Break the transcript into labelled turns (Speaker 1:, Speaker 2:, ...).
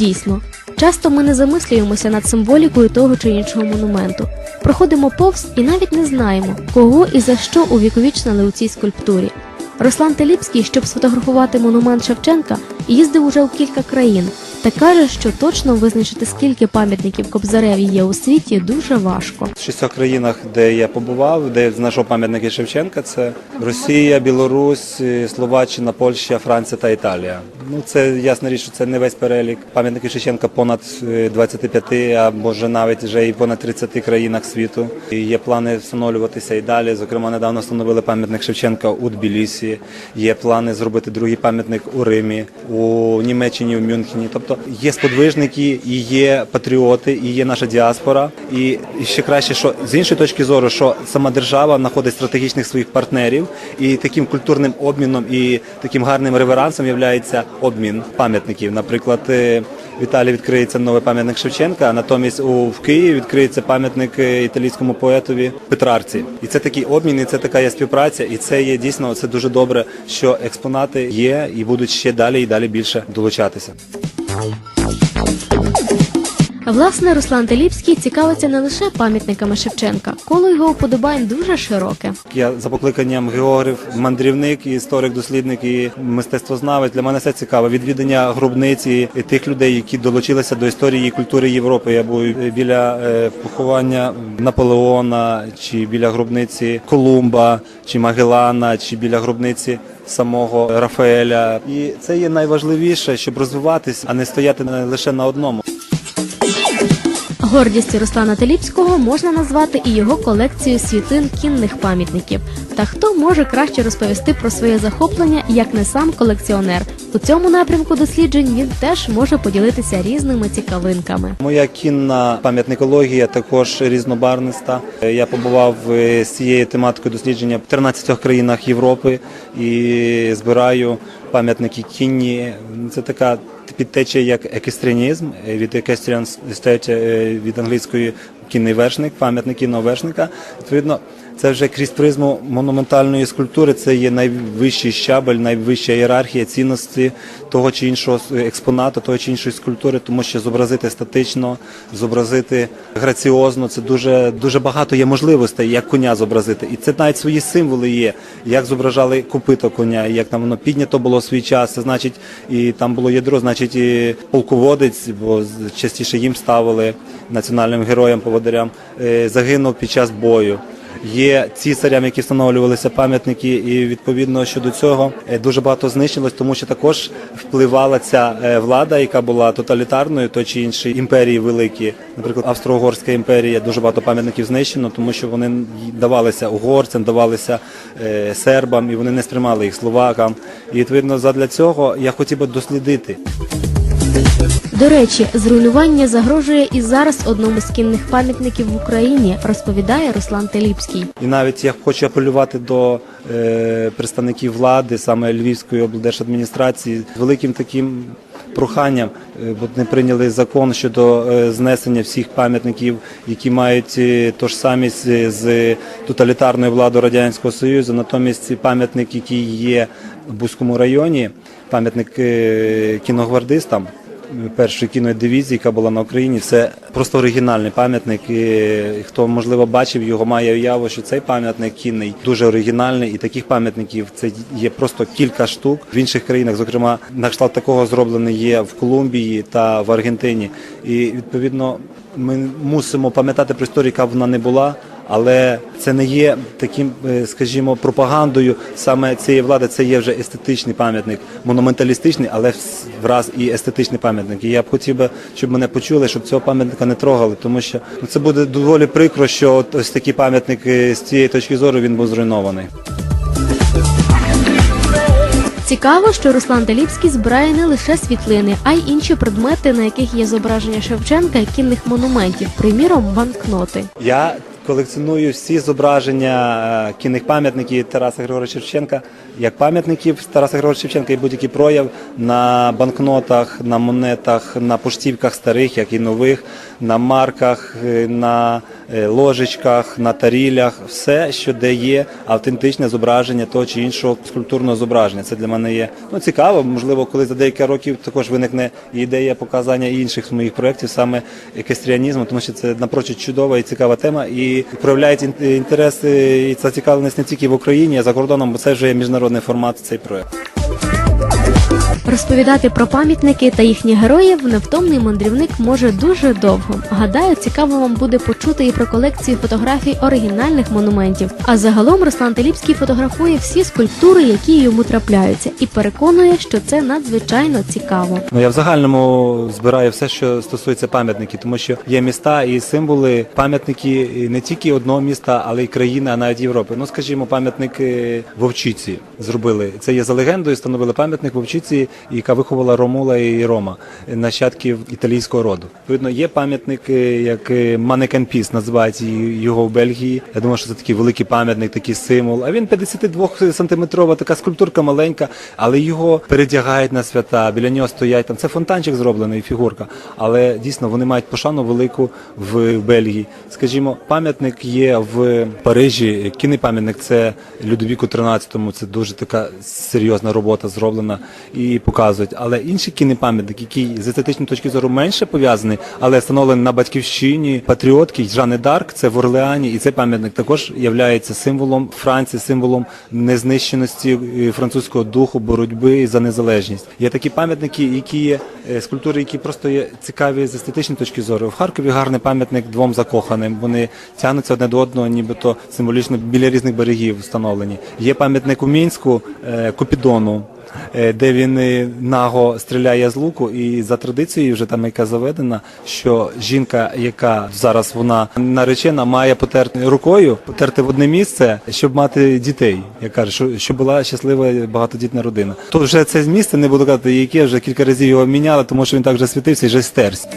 Speaker 1: Дійсно, часто ми не замислюємося над символікою того чи іншого монументу. Проходимо повз і навіть не знаємо, кого і за що увіковічнили у цій скульптурі. Руслан Теліпський, щоб сфотографувати монумент Шевченка, їздив уже у кілька країн та каже, що точно визначити, скільки пам'ятників Кобзареві є у світі, дуже важко.
Speaker 2: В шістьох країнах, де я побував, де знайшов пам'ятники Шевченка, це Росія, Білорусь, Словаччина, Польща, Франція та Італія. Ну це ясна річ, що це не весь перелік. Пам'ятники Шевченка понад е, 25, а може навіть вже і понад 30 країнах світу. І є плани встановлюватися і далі. Зокрема, недавно встановили пам'ятник Шевченка у Тбілісі. Є плани зробити другий пам'ятник у Римі, у Німеччині, у Мюнхені. Тобто є сподвижники, і є патріоти, і є наша діаспора. І ще краще, що з іншої точки зору, що сама держава знаходить стратегічних своїх партнерів, і таким культурним обміном і таким гарним реверансом є обмін пам'ятників. Наприклад, е, в Італії відкриється новий пам'ятник Шевченка, а натомість у Києві відкриється пам'ятник е, італійському поетові Петрарці. І це такий обмін, і це така є співпраця, і це є дійсно це дуже добре, що експонати є і будуть ще далі і далі більше долучатися.
Speaker 1: Власне, Руслан Теліпський цікавиться не лише пам'ятниками Шевченка, коло його уподобань дуже широке.
Speaker 2: Я за покликанням географ, мандрівник, історик, дослідник і мистецтвознавець. Для мене все цікаво. Відвідання гробниці тих людей, які долучилися до історії і культури Європи. Я був біля е, поховання Наполеона, чи біля гробниці Колумба, чи Магеллана, чи біля гробниці. Самого Рафаеля, і це є найважливіше, щоб розвиватись, а не стояти не лише на одному.
Speaker 1: Гордістю Руслана Теліпського можна назвати і його колекцію світлин кінних пам'ятників. Та хто може краще розповісти про своє захоплення, як не сам колекціонер? У цьому напрямку досліджень він теж може поділитися різними цікавинками.
Speaker 2: Моя кінна пам'ятникологія також різнобарниста. Я побував е, з цією тематикою дослідження в 13 країнах Європи і збираю пам'ятники кінні. Це така підтеча як екестріанізм від екестріан стече від англійської кінний вершник, пам'ятник кінного вершника. Відповідно, це вже крізь призму монументальної скульптури. Це є найвищий щабель, найвища ієрархія цінності того чи іншого експонату, того чи іншої скульптури, тому що зобразити статично, зобразити граціозно. Це дуже дуже багато є можливостей, як коня зобразити. І це навіть свої символи є, як зображали копито коня, як там воно піднято було свій час. Це значить, і там було ядро, значить, і полководець, бо частіше їм ставили національним героям, поводирям, е, загинув під час бою. Є цісарям, які встановлювалися пам'ятники, і відповідно щодо цього е, дуже багато знищилось, тому що також впливала ця е, влада, яка була тоталітарною, то чи інші імперії великі, наприклад, Австро-Угорська імперія, дуже багато пам'ятників знищено, тому що вони давалися угорцям, давалися е, сербам, і вони не сприймали їх словакам. І відповідно задля цього я хотів би дослідити.
Speaker 1: До речі, зруйнування загрожує і зараз одному з кінних пам'ятників в Україні, розповідає Руслан Теліпський.
Speaker 2: І навіть я хочу апелювати до е, представників влади, саме Львівської облдержадміністрації, з великим таким проханням, е, бо не прийняли закон щодо е, знесення всіх пам'ятників, які мають е, ту ж самість з- з тоталітарною владою Радянського Союзу. Натомість пам'ятник, який є в Бузькому районі, пам'ятник е, кіногвардистам першої кіної дивізії, яка була на Україні. Це просто оригінальний пам'ятник. І хто можливо бачив його, має уяву, що цей пам'ятник кінний дуже оригінальний, і таких пам'ятників це є просто кілька штук в інших країнах. Зокрема, на кшталт такого зроблений є в Колумбії та в Аргентині. І відповідно ми мусимо пам'ятати про історію, яка вона не була. Але це не є таким, е, скажімо, пропагандою саме цієї влади. Це є вже естетичний пам'ятник, монументалістичний, але враз і естетичний пам'ятник. І я б хотів би, щоб мене почули, щоб цього пам'ятника не трогали, тому що ну, це буде доволі прикро, що ось такий пам'ятник з цієї точки зору він був зруйнований.
Speaker 1: Цікаво, що Руслан Теліпський збирає не лише світлини, а й інші предмети, на яких є зображення Шевченка і кінних монументів, приміром банкноти.
Speaker 2: Я колекціоную всі зображення е, кінних пам'ятників Тараса Григоровича Шевченка, як пам'ятників Тараса Григоровича Шевченка і будь-який прояв на банкнотах, на монетах, на поштівках старих, як і нових, на марках, е, на е, ложечках, на тарілях, все, що де є автентичне зображення того чи іншого скульптурного зображення. Це для мене є ну, цікаво. Можливо, коли за деякі років також виникне ідея показання інших моїх проєктів, саме екестріанізму, тому що це напрочуд чудова і цікава тема, і проявляють інтереси інтерес і зацікавленість не тільки в Україні, а за кордоном, бо це вже є міжнародний формат цей проєкт.
Speaker 1: Розповідати про пам'ятники та їхніх героїв невтомний мандрівник може дуже довго. Гадаю, цікаво вам буде почути і про колекцію фотографій оригінальних монументів. А загалом Руслан Теліпський фотографує всі скульптури, які йому трапляються, і переконує, що це надзвичайно цікаво.
Speaker 2: Ну я в загальному збираю все, що стосується пам'ятників, тому що є міста і символи, пам'ятники не тільки одного міста, але й країни, а навіть Європи. Ну, скажімо, пам'ятник е, Вовчиці зробили. Це є за легендою, встановили пам'ятник Вовчиці, яка виховала Ромула і Рома, нащадків італійського роду. Відповідно, є пам'ятник, е, як Манекен Піс, називається його в Бельгії. Я думаю, що це такий великий пам'ятник, такий символ. А він 52 сантиметрова, така скульптурка маленька, але його передягають на свята. Біля нього стоять там. Це фонтанчик зроблений, фігурка. Але дійсно вони мають пошану велику в Бельгії. Скажімо, пам'ятник є в Парижі. Кінний пам'ятник це Людовіку 13-му. Це дуже така серйозна робота зроблена і показують. Але інший кінний пам'ятник, який з естетичної точки зору менше пов'язаний, але встановлений на батьківщині патріотки Жанни Дарк, це в Орлеані, і цей пам'ятник також є символом Франції, символом незнищеності е, французького духу, боротьби за незалежність. Є такі пам'ятники, які є е, скульптури, які просто є цікаві з естетичної точки зору. В Харкові гарний пам'ятник двом закоханим. Вони тягнуться одне до одного, нібито символічно біля різних берегів встановлені. Є пам'ятник у мінську е, Купідону. Е, Де він е, наго стріляє з луку, і за традицією, вже там яка заведена, що жінка, яка зараз вона наречена, має потерти рукою, потерти в одне місце, щоб мати дітей. Я кажу, що, щоб була щаслива багатодітна родина. То вже це місце не буду казати, яке вже кілька разів його міняли, тому що він так вже світився і вже стерся.